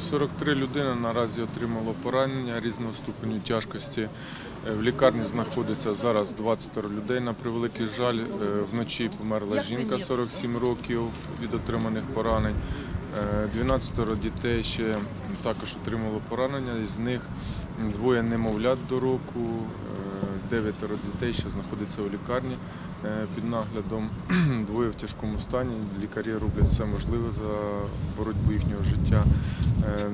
43 людини наразі отримало поранення різного ступеню тяжкості. Е, В лікарні знаходиться зараз 20 людей. На превеликий жаль, Е, вночі померла жінка 47 років від отриманих поранень. Е, 12 дітей ще також отримало поранення. Із них двоє немовлят до року, е, дев'ятеро дітей ще знаходиться у лікарні е, під наглядом. Двоє в тяжкому стані. Лікарі роблять все можливе за боротьбу їхнього життя.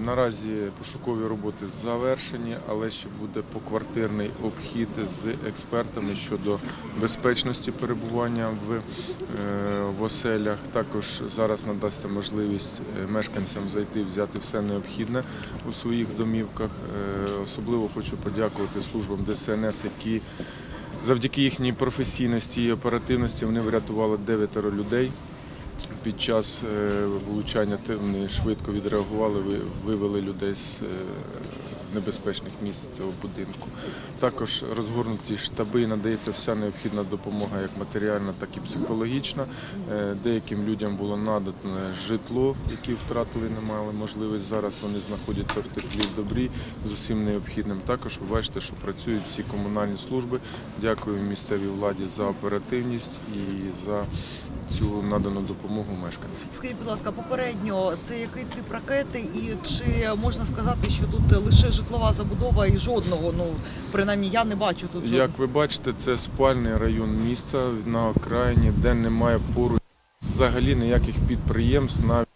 Наразі пошукові роботи завершені, але ще буде поквартирний обхід з експертами щодо безпечності перебування в, е, в оселях. Також зараз надасться можливість е, мешканцям зайти, взяти все необхідне у своїх домівках. Е, Особливо хочу подякувати службам ДСНС, які завдяки їхній професійності і оперативності вони врятували дев'ятеро людей. Під час е, влучання вони швидко відреагували, вивели людей з е, небезпечних місць цього будинку. Також розгорнуті штаби і надається вся необхідна допомога, як матеріальна, так і психологічна. Е, Деяким людям було надане житло, які втратили, не мали можливість. Зараз вони знаходяться в теплі, добрі з усім необхідним. Також ви бачите, що працюють всі комунальні служби. Дякую місцевій владі за оперативність і за цю надану допомогу мешканцям. Скажіть, будь ласка, попередньо це який тип ракети, і чи можна сказати, що тут лише житлова забудова і жодного, ну принаймні я не бачу тут жодного. Як ви бачите, це спальний район міста на окраїні, де немає поруч взагалі ніяких підприємств, навіть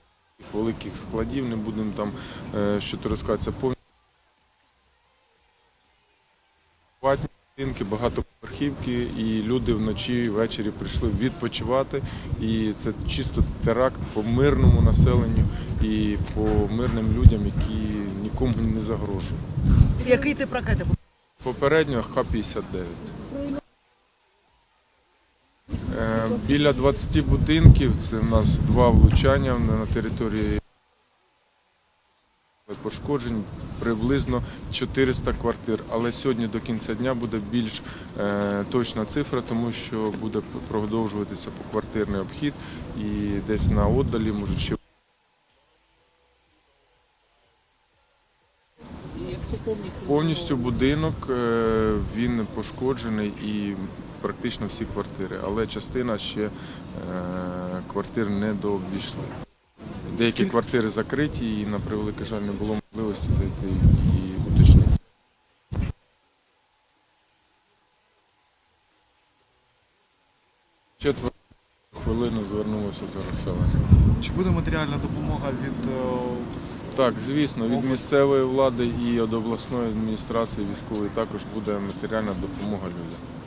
великих складів, не будемо там е, що то розказуватися повністю. Будинки, багатоповерхівки, і люди вночі і ввечері прийшли відпочивати. І це чисто теракт по мирному населенню і по мирним людям, які нікому не загрожують. Який тип ракети? Попередньо Х-59. Е, Біля 20 будинків, це в нас два влучання на території пошкоджень, приблизно 400 квартир. Але сьогодні до кінця дня буде більш е, точна цифра, тому що буде продовжуватися поквартирний обхід і десь на віддалі можуть ще Повністю будинок е, він пошкоджений і практично всі квартири, але частина ще е, квартир не дообійшли. Деякі квартири закриті і на превеликий жаль не було можливості зайти і уточнити. Четверо хвилину звернулося за розселення. Чи буде матеріальна допомога від е, Так, звісно, від місцевої влади і від обласної адміністрації військової також буде матеріальна допомога людям.